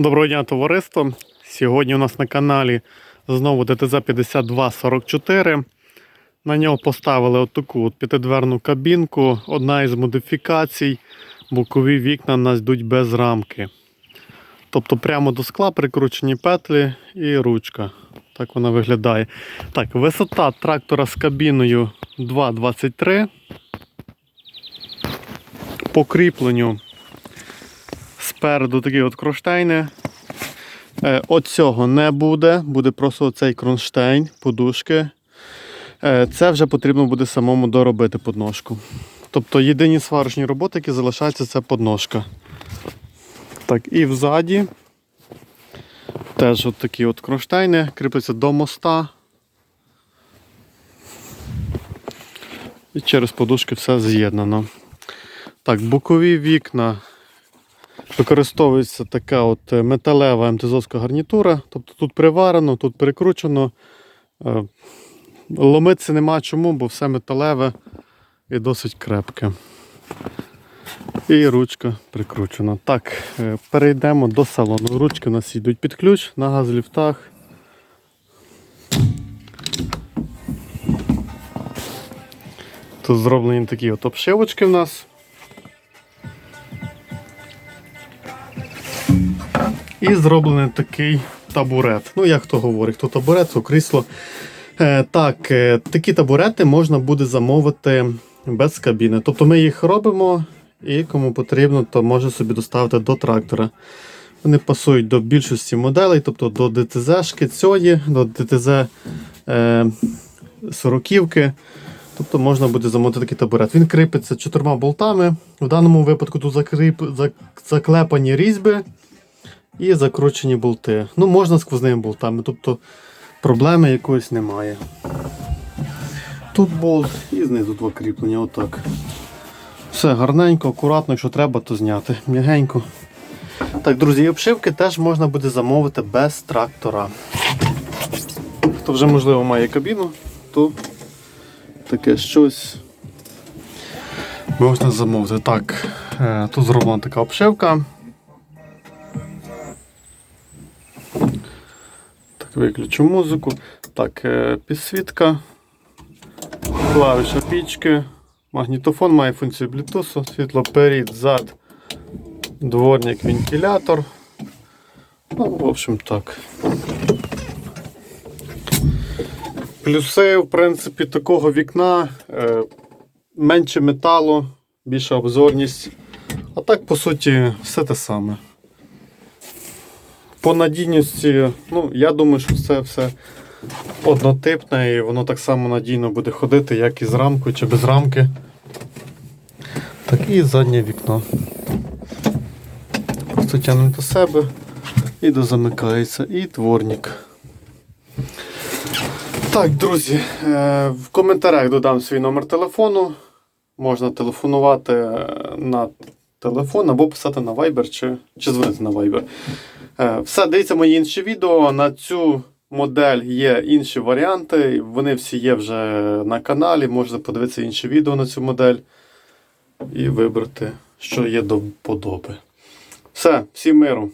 Доброго дня, товариство. Сьогодні у нас на каналі знову ДТЗ 5244. На нього поставили отаку от п'ятидверну кабінку. Одна із модифікацій. Бокові вікна у нас йдуть без рамки. Тобто прямо до скла прикручені петлі і ручка. Так вона виглядає. Так, висота трактора з кабіною 2,23. По кріпленню спереду такі от кронштейни. Е, От цього не буде, буде просто цей кронштейн, подушки. Е, Це вже потрібно буде самому доробити подножку. Тобто єдині сварочні роботи, які залишаються, це подножка. Так, і взаді теж от такі от кронштейни, кріпляться до моста. І через подушки все з'єднано. Так, бокові вікна використовується така от е, металева МТЗовська гарнітура. Тобто тут приварено, тут прикручено. Е, Ломитися нема чому, бо все металеве і досить крепке. І ручка прикручена. Так, е, перейдемо до салону. Ручки у нас йдуть під ключ на газліфтах. Тут зроблені такі от обшивочки в нас. І зроблений такий табурет. Ну, як хто говорить, хто табурет, то крісло. Е, так, е, такі табурети можна буде замовити без кабіни. Тобто ми їх робимо і кому потрібно, то може собі доставити до трактора. Вони пасують до більшості моделей, тобто до ДТЗ-шки цієї, до ДТЗ е, 40 Тобто можна буде замовити такий табурет. Він кріпиться чотирма болтами. В даному випадку тут закріп, зак- заклепані різьби і закручені болти. Ну, можна сквозними болтами, тобто проблеми якоїсь немає. Тут болт і знизу два кріплення, отак. Все гарненько, акуратно, якщо треба, то зняти. М'ягенько. Так, друзі, і обшивки теж можна буде замовити без трактора. Хто вже, можливо, має кабіну, то таке щось можна замовити. Так, е, тут зроблена така обшивка. Виключу музику. Так, е, підсвітка, клавіша пічки, магнітофон має функцію Bluetooth, світло перед, зад, дворник, вентилятор. Ну, в общем, так. Плюси, в принципі, такого вікна е, менше металу, більша обзорність. А так, по суті, все те саме. По надійності, ну, я думаю, що це все однотипне і воно так само надійно буде ходити, як і з рамкою чи без рамки. Так і заднє вікно. Просто тягнемо до себе і дозамикається. І дворник. Так, друзі, е, в коментарях додам свій номер телефону. Можна телефонувати е, на телефон або писати на Viber чи, чи дзвонити на Viber. Е, Все, дивіться мої інші відео. На цю модель є інші варіанти. Вони всі є вже на каналі. Можете подивитися інші відео на цю модель і вибрати, що є до подоби. Все, всім миру!